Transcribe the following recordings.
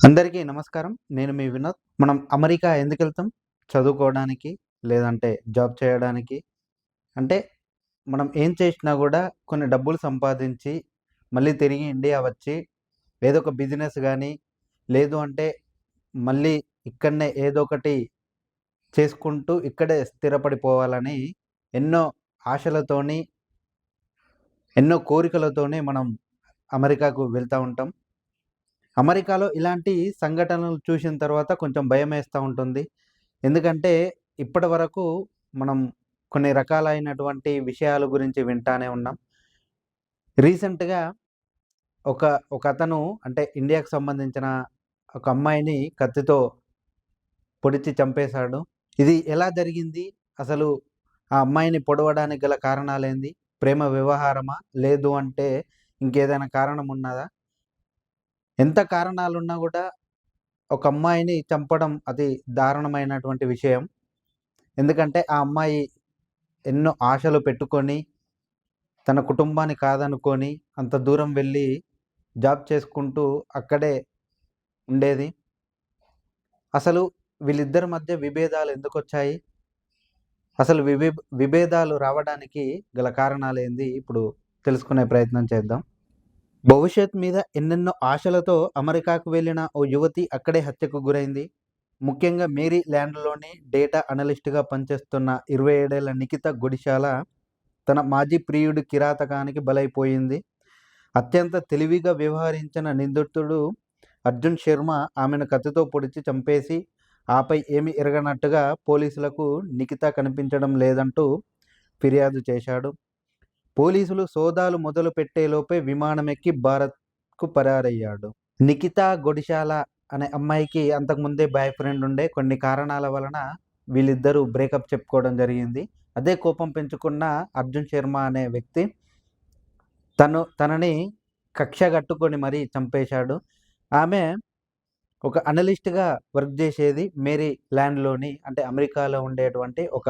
అందరికీ నమస్కారం. నేను మీ వినోద్. మనం అమెరికా ఎందుకు వెళ్తాం చదువుకోవడానికి, లేదంటే జాబ్ చేయడానికి. అంటే మనం ఏం చేసినా కూడా కొన్ని డబ్బులు సంపాదించి, మళ్ళీ తిరిగి ఇండియా వచ్చి, ఏదో ఒక బిజినెస్ కానీ లేదు అంటే మళ్ళీ ఇక్కడనే ఏదో ఒకటి చేసుకుంటూ ఇక్కడే స్థిరపడిపోవాలని ఎన్నో ఆశలతోని ఎన్నో కోరికలతోనే మనం అమెరికాకు వెళ్తూ ఉంటాం. అమెరికాలో ఇలాంటి సంఘటనలు చూసిన తర్వాత కొంచెం భయమేస్తా ఉంటుంది. ఎందుకంటే ఇప్పటివరకు మనం కొన్ని రకాలైనటువంటి విషయాల గురించి వింటానే ఉన్నాం. రీసెంట్‌గా ఒక ఒక అతను అంటే ఇండియాకు సంబంధించిన ఒక అమ్మాయిని కత్తితో పొడిచి చంపేశాడు. ఇది ఎలా జరిగింది? అసలు ఆ అమ్మాయిని పొడవడానికి గల కారణాలేంది? ప్రేమ వ్యవహారమా? లేదు అంటే ఇంకేదైనా కారణం ఉన్నదా? ఎంత కారణాలున్నా కూడా ఒక అమ్మాయిని చంపడం అది దారుణమైనటువంటి విషయం. ఎందుకంటే ఆ అమ్మాయి ఎన్నో ఆశలు పెట్టుకొని, తన కుటుంబాన్ని కాదనుకోని అంత దూరం వెళ్ళి జాబ్ చేసుకుంటూ అక్కడే ఉండేది. అసలు వీళ్ళిద్దరి మధ్య విభేదాలు ఎందుకొచ్చాయి? అసలు వివి విభేదాలు రావడానికి గల కారణాలు ఏంది ఇప్పుడు తెలుసుకునే ప్రయత్నం చేద్దాం. భవిష్యత్ మీద ఎన్నెన్నో ఆశలతో అమెరికాకు వెళ్ళిన ఓ యువతి అక్కడే హత్యకు గురైంది. ముఖ్యంగా మేరీ ల్యాండ్‌లోని డేటా అనలిస్ట్‌గా పనిచేస్తున్న ఇరవై ఏడేళ్ళ నిఖిత గుడిశాల తన మాజీ ప్రియుడి కిరాతకానికి బలైపోయింది. అత్యంత తెలివిగా వ్యవహరించిన నిందితుడు అర్జున్ శర్మ ఆమెను కత్తితో పొడిచి చంపేసి, ఆపై ఏమి ఎరగనట్టుగా పోలీసులకు నిఖిత కనిపించడం లేదంటూ ఫిర్యాదు చేశాడు. పోలీసులు సోదాలు మొదలుపెట్టేలోపే విమానమెక్కి భారత్‌కు పరారయ్యాడు. నిఖితా గొడిశాల అనే అమ్మాయికి అంతకుముందే బాయ్ ఫ్రెండ్ ఉండే. కొన్ని కారణాల వలన వీళ్ళిద్దరూ బ్రేకప్ చెప్పుకోవడం జరిగింది. అదే కోపం పెంచుకున్న అర్జున్ శర్మ అనే వ్యక్తి తను తనని కక్షగట్టుకొని మరీ చంపేశాడు. ఆమె ఒక అనలిస్ట్‌గా వర్క్ చేసేది మేరీ ల్యాండ్‌లోని అంటే అమెరికాలో ఉండేటువంటి ఒక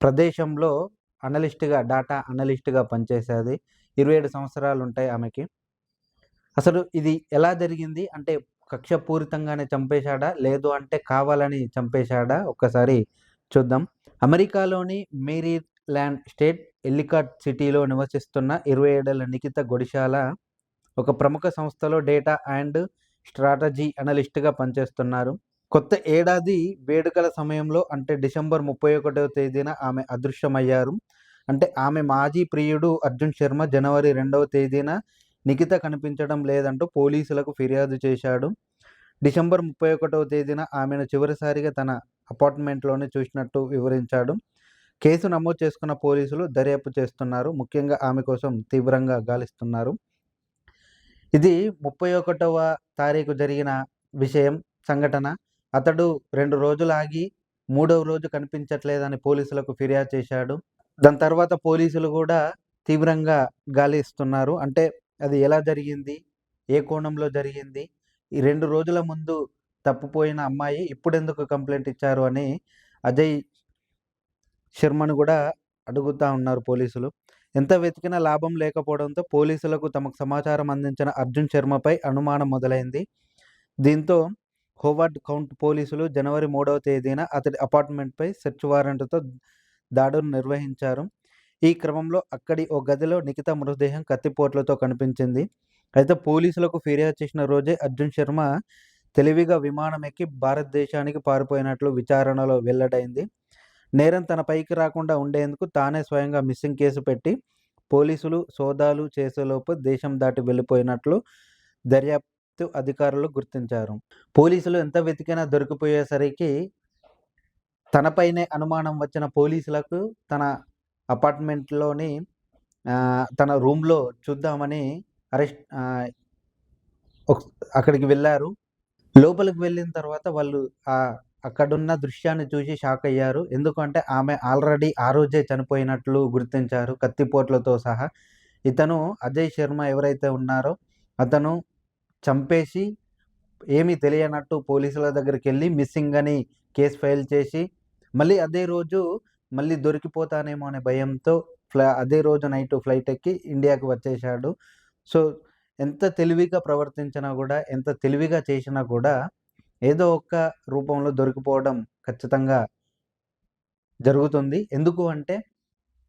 ప్రదేశంలో అనలిస్ట్‌గా డాటా అనలిస్ట్‌గా పనిచేసేది. ఇరవై ఏడు సంవత్సరాలు ఉంటాయి ఆమెకి. అసలు ఇది ఎలా జరిగింది? అంటే కక్షపూరితంగానే చంపేశాడా? లేదు అంటే కావాలని చంపేశాడా? ఒక్కసారి చూద్దాం. అమెరికాలోని మేరీ ల్యాండ్ స్టేట్ ఎల్లికాట్ సిటీలో నివసిస్తున్న ఇరవై ఏడేళ్ళ నిఖిత గొడిశాల ఒక ప్రముఖ సంస్థలో డేటా అండ్ స్ట్రాటజీ అనలిస్ట్‌గా పనిచేస్తున్నారు. కొత్త ఏడాది వేడుకల సమయంలో అంటే డిసెంబర్ 31వ తేదీన ఆమె అదృశ్యమయ్యారు. అంటే ఆమె మాజీ ప్రియుడు అర్జున్ శర్మ జనవరి రెండవ తేదీన నిఖిత కనిపించడం లేదంటూ పోలీసులకు ఫిర్యాదు చేశాడు. డిసెంబర్ 31వ తేదీన ఆమెను చివరిసారిగా తన అపార్ట్మెంట్‌లోనే చూసినట్టు వివరించాడు. కేసు నమోదు చేసుకున్న పోలీసులు దర్యాప్తు చేస్తున్నారు. ముఖ్యంగా ఆమె కోసం తీవ్రంగా గాలిస్తున్నారు. ఇది 31వ తారీఖు జరిగిన విషయం సంఘటన. అతడు రెండు రోజులు ఆగి మూడవ రోజు కనిపించట్లేదని పోలీసులకు ఫిర్యాదు చేశాడు. దాని తర్వాత పోలీసులు కూడా తీవ్రంగా గాలిస్తున్నారు. అంటే అది ఎలా జరిగింది? ఏ కోణంలో జరిగింది? ఈ రెండు రోజుల ముందు తప్పిపోయిన అమ్మాయి ఇప్పుడెందుకు కంప్లైంట్ ఇచ్చారు అని అజయ్ శర్మను కూడా అడుగుతా ఉన్నారు పోలీసులు. ఎంత వెతికినా లాభం లేకపోవడంతో పోలీసులకు తమకు సమాచారం అందించిన అర్జున్ శర్మపై అనుమానం మొదలైంది. దీంతో హోవార్డ్ కౌంట్ పోలీసులు జనవరి మూడవ తేదీన అతడి అపార్ట్మెంట్‌పై సెర్చ్ వారెంట్‌తో దాడులు నిర్వహించారు. ఈ క్రమంలో అక్కడి ఓ గదిలో నిఖిత మృతదేహం కత్తిపోట్లతో కనిపించింది. అయితే పోలీసులకు ఫిర్యాదు చేసిన రోజే అర్జున్ శర్మ తెలివిగా విమానం ఎక్కి భారతదేశానికి పారిపోయినట్లు విచారణలో వెల్లడైంది. నేరం తన పైకి రాకుండా ఉండేందుకు తానే స్వయంగా మిస్సింగ్ కేసు పెట్టి పోలీసులు సోదాలు చేసేలోపు దేశం దాటి వెళ్ళిపోయినట్లు దర్యాప్తు అధికారులు గుర్తించారు. పోలీసులు ఎంత వెతికినా దొరికిపోయేసరికి తనపైనే అనుమానం వచ్చిన పోలీసులకు తన అపార్ట్మెంట్‌లోని తన రూమ్‌లో చూద్దామని అరెస్ట్ అక్కడికి వెళ్ళారు లోపలికి వెళ్ళిన తర్వాత వాళ్ళు అక్కడున్న దృశ్యాన్ని చూసి షాక్ అయ్యారు. ఎందుకంటే ఆమె ఆల్రెడీ ఆ రోజే చనిపోయినట్లు గుర్తించారు కత్తిపోట్లతో సహా. ఇతను అజయ్ శర్మ ఎవరైతే ఉన్నారో అతను చంపేసి ఏమీ తెలియనట్టు పోలీసుల దగ్గరికి వెళ్ళి మిస్సింగ్ అని కేస్ ఫైల్ చేసి మళ్ళీ అదే రోజు మళ్ళీ దొరికిపోతానేమో అనే భయంతో ఫ్లా అదే రోజు నైట్ ఫ్లైట్ ఎక్కి ఇండియాకి వచ్చేశాడు. సో, ఎంత తెలివిగా ప్రవర్తించినా కూడా ఎంత తెలివిగా చేసినా కూడా ఏదో ఒక రూపంలో దొరికిపోవడం ఖచ్చితంగా జరుగుతుంది. ఎందుకు అంటే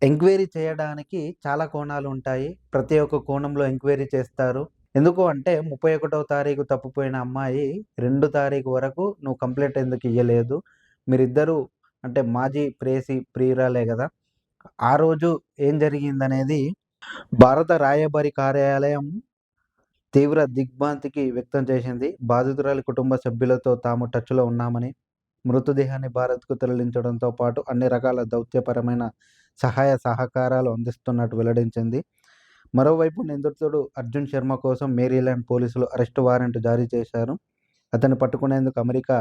ఎంక్వైరీ చేయడానికి చాలా కోణాలు ఉంటాయి ప్రతి ఒక్క కోణంలో ఎంక్వైరీ చేస్తారు. ఎందుకు అంటే 31వ తారీఖు తప్పిపోయిన అమ్మాయి రెండు తారీఖు వరకు నువ్వు కంప్లైంట్ ఎందుకు ఇవ్వలేదు మీరిద్దరూ అంటే మాజీ ప్రేసి ప్రియురాలే కదా ఆ రోజు ఏం జరిగిందనేది భారత రాయబారి కార్యాలయం తీవ్ర దిగ్భ్రాంతికి వ్యక్తం చేసింది. బాధితురాలి కుటుంబ సభ్యులతో తాము టచ్‌లో ఉన్నామని, మృతదేహాన్ని భారత్‌కు తరలించడంతో పాటు అన్ని రకాల దౌత్యపరమైన సహాయ సహకారాలు అందిస్తున్నట్టు వెల్లడించింది. మరోవైపు నిందితుడు అర్జున్ శర్మ కోసం మేరీల్యాండ్ పోలీసులు అరెస్టు వారెంట్ జారీ చేశారు. అతన్ని పట్టుకునేందుకు అమెరికా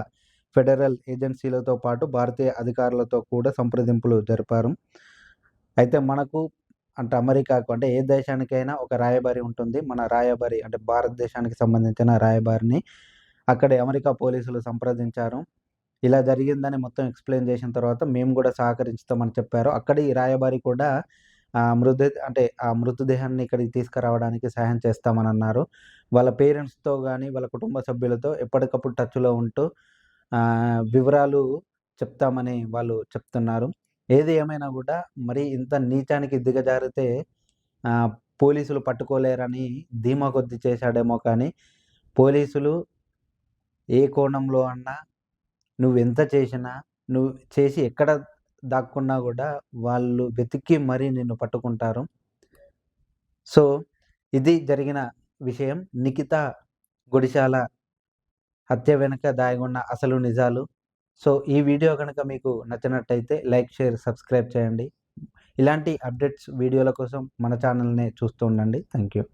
ఫెడరల్ ఏజెన్సీలతో పాటు భారతీయ అధికారులతో కూడా సంప్రదింపులు జరిపారు. అయితే మనకు అంటే అమెరికాకు అంటే ఏ దేశానికైనా ఒక రాయబారి ఉంటుంది. మన రాయబారి అంటే భారతదేశానికి సంబంధించిన రాయబారిని అక్కడ అమెరికా పోలీసులు సంప్రదించారు. ఇలా జరిగిందని మొత్తం ఎక్స్‌ప్లెయిన్ చేసిన తర్వాత మేము కూడా సహకరించుతామని చెప్పారు. అక్కడి రాయబారి కూడా ఆ మృద అంటే ఆ మృతదేహాన్ని ఇక్కడికి తీసుకురావడానికి సహాయం చేస్తామని అన్నారు వాళ్ళ పేరెంట్స్‌తో కానీ వాళ్ళ కుటుంబ సభ్యులతో ఎప్పటికప్పుడు టచ్‌లో ఉంటూ వివరాలు చెప్తామని వాళ్ళు చెప్తున్నారు. ఏది ఏమైనా కూడా మరి ఇంత నీచానికి దిగజారితే పోలీసులు పట్టుకోలేరని ధీమా కొద్ది చేశాడేమో కానీ, పోలీసులు ఏ కోణంలో అన్నా నువ్వు ఎంత చేసినా, నువ్వు చేసి ఎక్కడ దాక్కున్నా కూడా వాళ్ళు వెతికి మరీ నిన్ను పట్టుకుంటారు. సో, ఇది జరిగిన విషయం. నిఖితా గుడిశాల హత్య వెనుక దాగున్న అసలు నిజాలు. సో, ఈ వీడియో కనుక మీకు నచ్చినట్టయితే లైక్, షేర్, సబ్స్క్రైబ్ చేయండి. ఇలాంటి అప్డేట్స్ వీడియోల కోసం మన ఛానెల్‌ని చూస్తూ ఉండండి. Thank you.